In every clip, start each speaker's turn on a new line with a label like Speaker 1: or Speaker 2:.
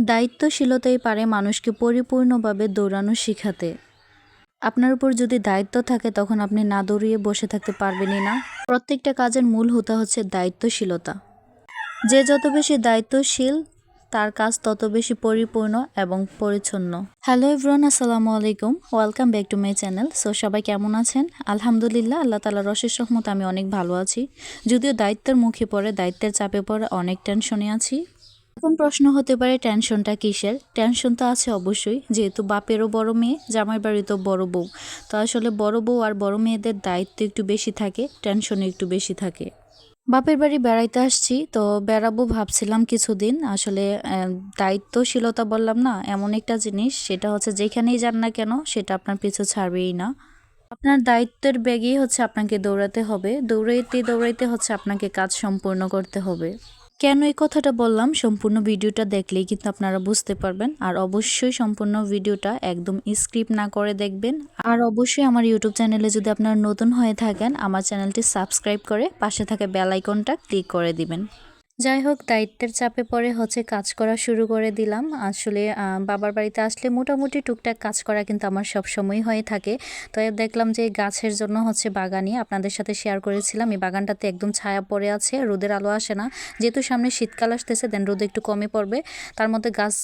Speaker 1: দায়িত্বশীলতাই পারে মানুষকে পরিপূর্ণভাবে দৌড়ানো শিখাতে। আপনার উপর যদি দায়িত্ব থাকে, তখন আপনি না দৌড়িয়ে বসে থাকতে পারবেনই না। প্রত্যেকটা কাজের মূল হতে হচ্ছে দায়িত্বশীলতা। যে যত বেশি দায়িত্বশীল, তার কাজ তত বেশি পরিপূর্ণ এবং পরিচ্ছন্ন। হ্যালো এভরান আসসালামু আলাইকুম। Welcome back to my channel. So সবাই কেমন আছেন? আলহামদুলিল্লাহ, আল্লাহ তালা রশেষ রহমত আমি অনেক ভালো আছি। যদিও দায়িত্বের মুখে পড়ে, দায়িত্বের চাপে পড়ে অনেক টেনশনে আছি। এখন প্রশ্ন হতে পারে, টেনশনটা কিসের? টেনশন তো আছে অবশ্যই, যেহেতু বাপেরও বড় মেয়ে জামাই বাড়িতেও বড় বউ। তো আসলে বড় বউ আর বড় মেয়েদের দায়িত্ব একটু বেশি থাকে টেনশন একটু বেশি থাকে। বাপের বাড়ি বেড়াইতে আসছি, তো বেড়াবো ভাবছিলাম কিছুদিন। আসলে দায়িত্বশীলতা বললাম না, এমন একটা জিনিস, সেটা হচ্ছে যেখানেই যান না কেন, সেটা আপনার পিছু ছাড়বেই না। আপনার দায়িত্বের ব্যাগেই হচ্ছে আপনাকে দৌড়াতে হবে, দৌড়াইতে দৌড়াইতে হচ্ছে আপনাকে কাজ সম্পূর্ণ করতে হবে। কেন এই কথাটা বললাম? সম্পূর্ণ ভিডিওটা দেখলেই কিন্তু আপনারা বুঝতে পারবেন। আর অবশ্যই সম্পূর্ণ ভিডিওটা একদম স্ক্রিপ্ট না করে দেখবেন। আর অবশ্যই আমার ইউটিউব চ্যানেলে যদি আপনারা নতুন হয়ে থাকেন, আমার চ্যানেলটি সাবস্ক্রাইব করে পাশে থাকা বেল আইকনটা ক্লিক করে দিবেন। যাই হোক দায়িত্বের চাপে পড়ে হচ্ছে কাজ করা শুরু করে দিলাম। আসলে বাবার বাড়িতে আসলে মোটামুটি টুকটাক কাজ করা কিন্তু আমার সব সময় হয়ে থাকে। তো দেখলাম যে গাছের জন্য হচ্ছে বাগানি আপনাদের সাথে শেয়ার করেছিলাম। এই বাগানটাতে একদম ছায়া পড়ে আছে, রোদের আলো আসে না। যেহেতু সামনে শীতকাল আসতেছে দেন রোদ একটু কমে পড়বে। তার মধ্যে গাছ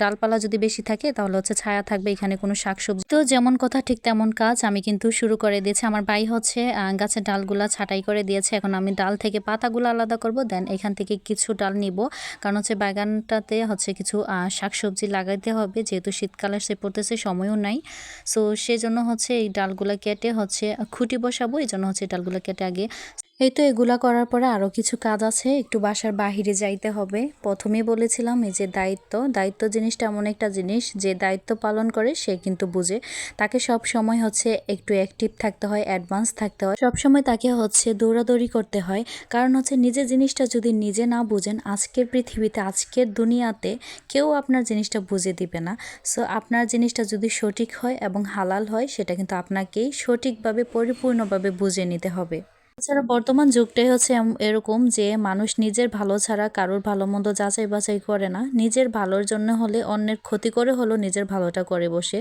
Speaker 1: ডালপালা যদি বেশি থাকে, তাহলে হচ্ছে ছায়া থাকবে, এখানে কোনো শাকসবজি। তো যেমন কথা, ঠিক তেমন কাজ আমি কিন্তু শুরু করে দিয়েছি। আমার ভাই হচ্ছে গাছের ডালগুলা ছাঁটাই করে দিয়েছে। এখন আমি ডাল থেকে পাতাগুলো আলাদা করব দেন এখান থেকে কিছু ডাল নিব। কারণ হচ্ছে বাগানটাতে হচ্ছে কিছু শাকসবজি লাগাইতে হবে। যেহেতু শীতকাল সে পড়তেছে, সময়ও নাই। সো সেজন্য হচ্ছে এই ডালগুলো কেটে হচ্ছে খুঁটি বসাবো। এই জন্য হচ্ছে ডালগুলা কেটে আগে এই তো এগুলা করার পরে আরও কিছু কাজ আছে, একটু বাসার বাহিরে যাইতে হবে। প্রথমেই বলেছিলাম এই যে দায়িত্ব দায়িত্ব জিনিসটা এমন একটা জিনিস যে দায়িত্ব পালন করে সে কিন্তু বুঝে। তাকে সব সময় হচ্ছে একটু অ্যাক্টিভ থাকতে হয় অ্যাডভান্স থাকতে হয়। সব সময় তাকে হচ্ছে দৌড়াদৌড়ি করতে হয়। কারণ হচ্ছে নিজের জিনিসটা যদি নিজে না বুঝেন, আজকের পৃথিবীতে, আজকের দুনিয়াতে কেউ আপনার জিনিসটা বুঝে দিবে না। সো আপনার জিনিসটা যদি সঠিক হয় এবং হালাল হয়, সেটা কিন্তু আপনাকেই সঠিকভাবে, পরিপূর্ণভাবে বুঝে নিতে হবে। এছাড়া বর্তমান যুগটাই হচ্ছে এরকম যে মানুষ নিজের ভালো ছাড়া কারোর ভালো মন্দ যাচাই বাছাই করে না। নিজের ভালোর জন্য হলে অন্যের ক্ষতি করে হলেও নিজের ভালোটা করে বসে।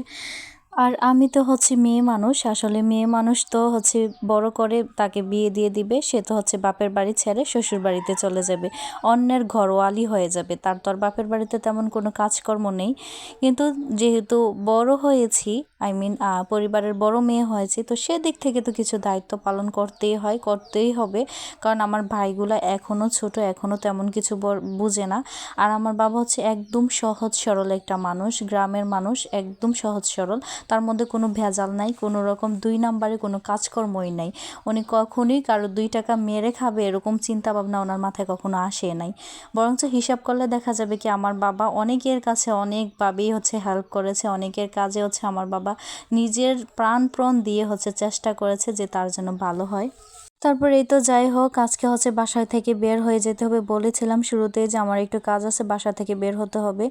Speaker 1: আর আমি তো হচ্ছে মেয়ে মানুষ, আসলে মেয়ে মানুষ তো হচ্ছে বড় করে তাকে বিয়ে দিয়ে দিবে, সে তো হচ্ছে বাপের বাড়ি ছেড়ে শ্বশুর বাড়িতে চলে যাবে। অন্যের ঘরোয়ালি হয়ে যাবে, তার তো বাপের বাড়িতে তেমন কোনো কাজকর্ম নেই। কিন্তু যেহেতু বড় হয়েছি আই মিন পরিবারের বড় মেয়ে হয়েছে, তো সেদিক থেকে তো কিছু দায়িত্ব পালন করতেই হয়, করতেই হবে। কারণ আমার ভাইগুলা এখনও ছোট এখনও তেমন কিছু বুঝে না। আর আমার বাবা হচ্ছে একদম সহজ সরল একটা মানুষ, গ্রামের মানুষ, একদম সহজ সরল। তার মধ্যে কোনো ভেজাল নাই, কোনো রকম দুই নাম্বারে কোনো কাজকর্মই নাই। উনি কখনোই কারও দুই টাকা মেরে খাবে এরকম চিন্তা ভাবনা ওনার মাথায় কখনো আসে নাই। বরঞ্চ হিসাব করলে দেখা যাবে কি, আমার বাবা অনেকের কাছে অনেকভাবেই হচ্ছে হেল্প করেছে, অনেকের কাজে হচ্ছে আমার বাবা নিজের প্রাণপ্রণ দিয়ে হচ্ছে চেষ্টা করেছে যে তার জন্য ভালো হয়। তারপর এই তো যাই হোক, আজকে হচ্ছে বাসা থেকে বের হয়ে যেতে হবে বলেছিলাম শুরুতে যে আমার একটু কাজ আছে, বাসা থেকে বের হতে হবে।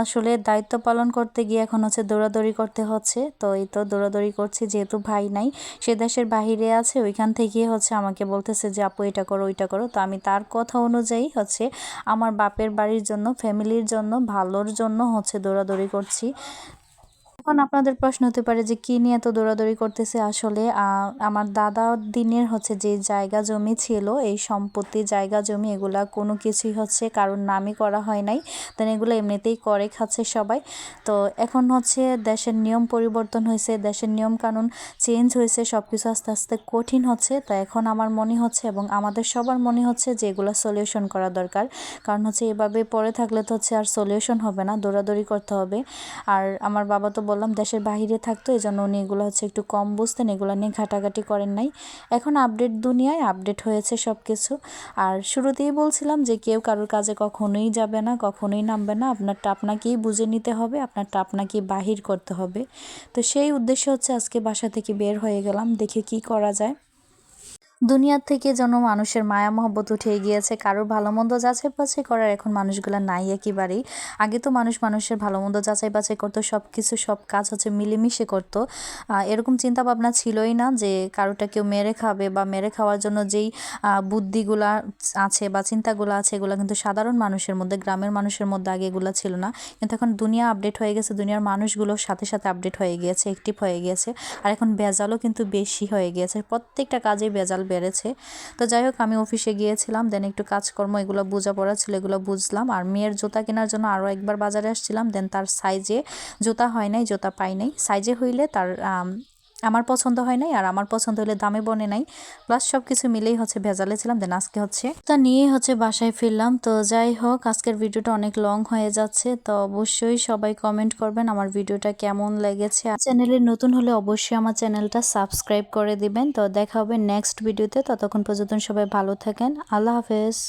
Speaker 1: আসলে দায়িত্ব পালন করতে গিয়ে এখন হচ্ছে দৌড়াদৌড়ি করতে হচ্ছে, তো এই তো দৌড়াদৌড়ি করছি যেহেতু ভাই নাই, সে দেশের বাহিরে আছে, ওইখান থেকে হচ্ছে আমাকে বলতেছে যে, আপু, এটা করো, ওইটা করো। তো আমি তার কথা অনুযায়ী হচ্ছে আমার বাপের বাড়ির জন্য, ফ্যামিলির জন্য, ভালোর জন্য হচ্ছে দৌড়াদৌড়ি করছি। এখন আপনাদের প্রশ্ন হতে পারে যে, কি নিয়ে এত দৌড়াদৌড়ি করতেছে আসলে? আমার দাদা দিনের হচ্ছে যে জায়গা জমি ছিল, এই সম্পত্তি, জায়গা জমি, এগুলা কোনো কিছুই হচ্ছে কারোর নামই করা হয় নাই। দেন এগুলো এমনিতেই করে খাচ্ছে সবাই। তো এখন হচ্ছে দেশের নিয়ম পরিবর্তন হয়েছে, দেশের নিয়ম কানুন চেঞ্জ হয়েছে সব কিছু আস্তে আস্তে কঠিন হচ্ছে। তো এখন আমার মনে হচ্ছে এবং আমাদের সবার মনে হচ্ছে যে, এগুলো সলিউশন করা দরকার। কারণ হচ্ছে এভাবে পড়ে থাকলে তো হচ্ছে আর সলিউশন হবে না, দৌড়াদৌড়ি করতে হবে। আর আমার বাবা তো বললাম দেশের বাহিরে থাকতো এই জন্য উনি এগুলো হচ্ছে একটু কম বুঝতেন, এগুলো নিয়ে ঘাটাঘাটি করেন নাই। এখন আপডেট দুনিয়ায় আপডেট হয়েছে সব কিছু আর শুরুতেই বলছিলাম যে কেউ কারোর কাজে কখনোই যাবে না, কখনোই নামবে না, আপনারটা আপনাকেই বুঝে নিতে হবে, আপনারটা আপনাকেই বাহির করতে হবে। তো সেই উদ্দেশ্য হচ্ছে আজকে বাসা থেকে বের হয়ে গেলাম, দেখে কি করা যায়। দুনিয়ার থেকে যেন মানুষের মায়া, মহব্বত উঠে গিয়েছে কারোর ভালো মন্দ যাচাই বাছাই করার এখন মানুষগুলো নাই একেবারেই। আগে তো মানুষ মানুষের ভালো মন্দ যাচাই বাছাই করতো সব কিছু সব কাজ হচ্ছে মিলেমিশে করতো। এরকম চিন্তা ভাবনা ছিলই না যে কারোটা কেউ মেরে খাবে বা মেরে খাওয়ার জন্য যেই বুদ্ধিগুলা আছে বা চিন্তাগুলো আছে, এগুলো কিন্তু সাধারণ মানুষের মধ্যে, গ্রামের মানুষের মধ্যে আগে এগুলো ছিল না। কিন্তু এখন দুনিয়া আপডেট হয়ে গেছে, দুনিয়ার মানুষগুলো সাথে সাথে আপডেট হয়ে গিয়েছে অ্যাক্টিভ হয়ে গিয়েছে। আর এখন ভেজালও কিন্তু বেশি হয়ে গিয়েছে। প্রত্যেকটা কাজেই ভেজাল বেড়েছে। তো যাই হোক, আমি অফিসে গিয়েছিলাম দেন একটু কাজকর্ম, এগুলো বোঝাপড়া ছিল, এগুলো বুঝলাম। আর মেয়ের জুতা কেনার জন্য আরও একবার বাজারে আসছিলাম দেন তার সাইজে জুতা হয় নাই, জুতা পাই নাই। সাইজে হইলে তার আমার পছন্দ হয় নাই আর আমার পছন্দ হলে দামে বনে নাই। প্লাস সব কিছু মিলেই হচ্ছে ভেজালে ছিলাম দেন আজকে হচ্ছে তা নিয়ে হচ্ছে বাসায় ফিরলাম। তো যাই হোক, আজকের ভিডিওটা অনেক লং হয়ে যাচ্ছে, তো অবশ্যই সবাই কমেন্ট করবেন আমার ভিডিওটা কেমন লেগেছে। চ্যানেলে নতুন হলে অবশ্যই আমার চ্যানেলটা সাবস্ক্রাইব করে দিবেন। তো দেখা হবে নেক্সট ভিডিওতে ততক্ষণ পর্যন্ত সবাই ভালো থাকেন, আল্লাহ হাফেজ।